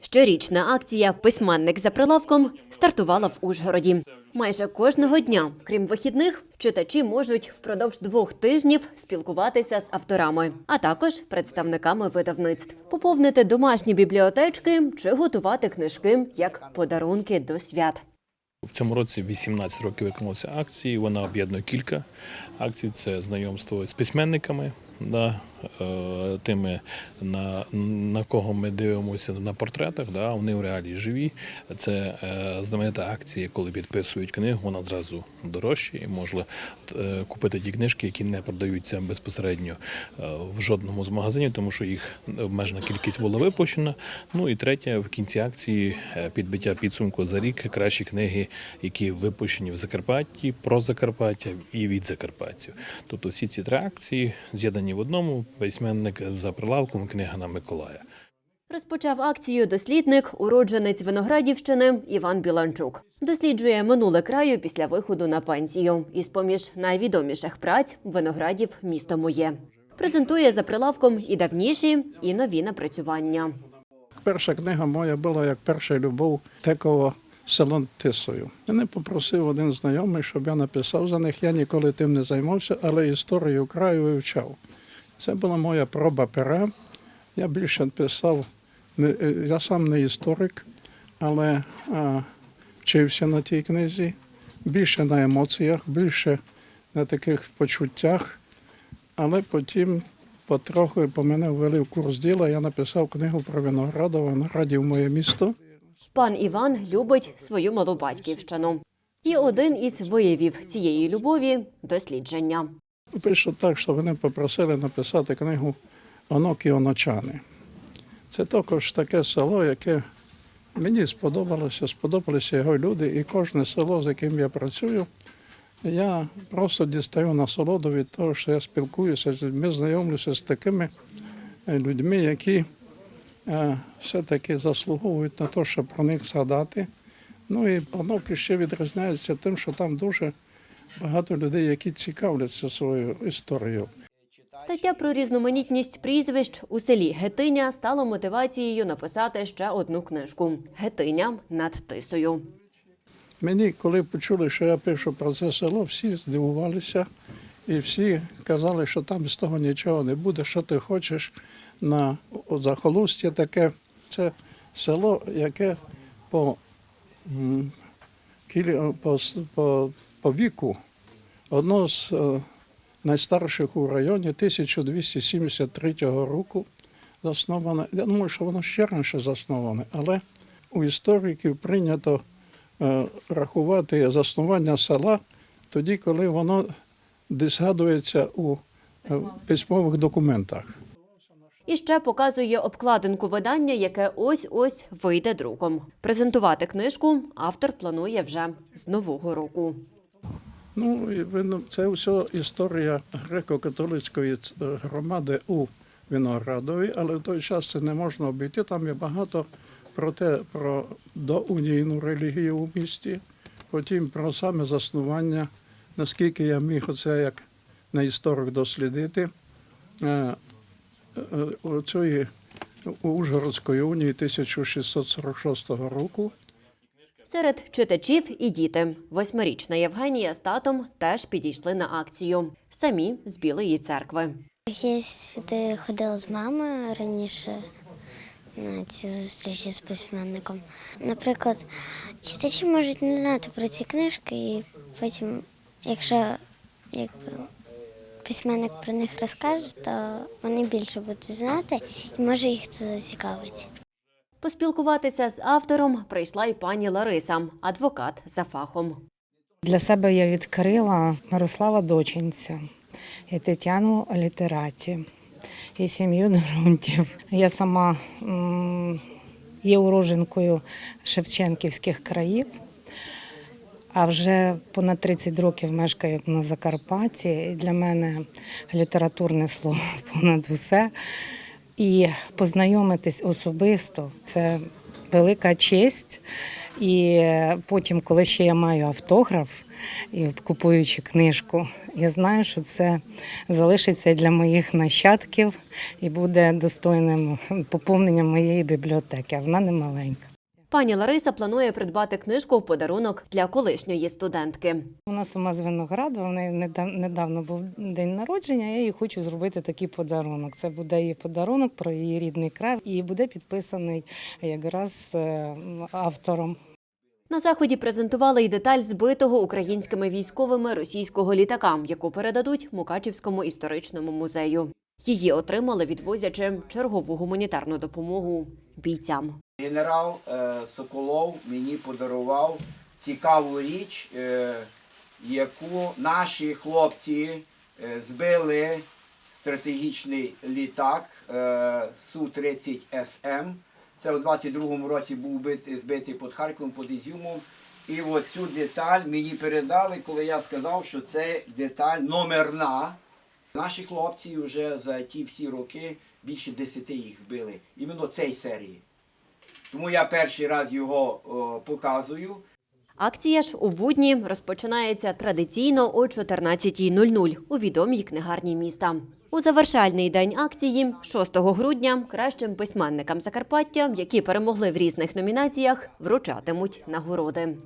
Щорічна акція Письменник за прилавком стартувала в Ужгороді. Майже кожного дня, крім вихідних, читачі можуть впродовж двох тижнів спілкуватися з авторами, а також представниками видавництв, поповнити домашні бібліотечки чи готувати книжки як подарунки до свят. В цьому році 18 років виконалося акції. Вона об'єднує кілька акцій. Це знайомство з письменниками, да, е, тими, на, на кого ми дивимося на портретах. Да, вони в реалії живі. Це е, знаменита акція, коли підписують книгу, вона зразу дорожча і можна е, купити ті книжки, які не продаються безпосередньо в жодному з магазинів, тому що їх обмежена кількість була випущена. Ну і третє, в кінці акції підбиття підсумку за рік кращі книги, які випущені в Закарпатті, про Закарпаття і від закарпатців. Тобто всі ці три акції з'єднані в одному письменник за прилавком, книга на Миколая. Розпочав акцію дослідник, уродженець Виноградівщини Іван Біланчук. Досліджує минуле краю після виходу на пенсію. Із поміж найвідоміших праць виноградів місто моє. Презентує за прилавком і давніші, і нові напрацювання. Перша книга моя була як перша любов Текова село Тисою. Мене попросив один знайомий, щоб я написав за них. Я ніколи тим не займався, але історію краю вивчав. Це була моя проба пера. Я більше писав, е, я сам не історик, але а, вчився на тій книзі, більше на емоціях, більше на таких почуттях. Але потім потроху по мене ввели в курс діла. Я написав книгу про Виноградова, Виноградів моє місто. Пан Іван любить свою малу батьківщину. І один із виявів цієї любові дослідження. Вийшло так, що вони попросили написати книгу Онок і оночани. Це також таке село, яке мені сподобалося, сподобалися його люди, і кожне село, з яким я працюю, я просто дістаю насолоду від того, що я спілкуюся людьми, знайомлюся з такими е, людьми, які е, все-таки заслуговують на те, щоб про них згадати. Ну і онок ще відрізняється тим, що там дуже багато людей, які цікавляться своєю історією. Стаття про різноманітність прізвищ у селі Гетиня стала мотивацією написати ще одну книжку Гетиня над тисою. Мені, коли почули, що я пишу про це село, всі здивувалися і всі казали, що там з того нічого не буде, що ти хочеш на захолустя таке. Це село, яке по, по, по, по віку одно з е, найстарших у районі 1273 року засноване. Я думаю, що воно ще раніше засноване, але у істориків прийнято е, рахувати заснування села тоді, коли воно десь згадується у е, письмових документах. І ще показує обкладинку видання, яке ось-ось вийде друком. Презентувати книжку автор планує вже з нового року. Ну, це все історія греко-католицької е, громади у Виноградові, але в той час це не можна обійти. Там є багато про те, про доунійну релігію у місті, потім про саме заснування, наскільки я міг оце як на історик дослідити. е, е, Цієї Ужгородської унії 1646 року. Серед читачів і діти. Восьмирічна Євгенія з татом теж підійшли на акцію. Самі з Білої церкви. Я сюди ходила з мамою раніше на ці зустрічі з письменником. Наприклад, читачі можуть не знати про ці книжки, і потім, якщо якби, письменник про них розкаже, то вони більше будуть знати і може їх це зацікавить. Поспілкуватися з автором прийшла й пані Лариса, адвокат за фахом. Для себе я відкрила Мирослава Дочинця і Тетяну Літераті, і сім'ю Дорунтів. Я сама є уроженкою Шевченківських країв, а вже понад 30 років мешкаю на Закарпатті. І для мене літературне слово понад усе. І познайомитись особисто це велика честь. І потім, коли ще я маю автограф і купуючи книжку, я знаю, що це залишиться для моїх нащадків і буде достойним поповненням моєї бібліотеки. Вона не маленька. Пані Лариса планує придбати книжку в подарунок для колишньої студентки. Вона сама з Винограду, в неї недавно був день народження. Я їй хочу зробити такий подарунок. Це буде її подарунок про її рідний край і буде підписаний якраз е, автором. На заході презентували й деталь збитого українськими військовими російського літака, яку передадуть Мукачівському історичному музею. Її отримали, відвозячи чергову гуманітарну допомогу бійцям. Генерал е, Соколов мені подарував цікаву річ, е, яку наші хлопці е, збили стратегічний літак е, Су-30СМ. Це у 22-му році був бит- збитий під Харковом, під Ізюмом. І от цю деталь мені передали, коли я сказав, що це деталь номерна. Наші хлопці вже за ті всі роки більше десяти їх збили. Іменно цей серії. Тому я перший раз його о, показую. Акція ж у будні розпочинається традиційно о 14.00 у відомій книгарні міста. У завершальний день акції, 6 грудня, кращим письменникам Закарпаття, які перемогли в різних номінаціях, вручатимуть нагороди.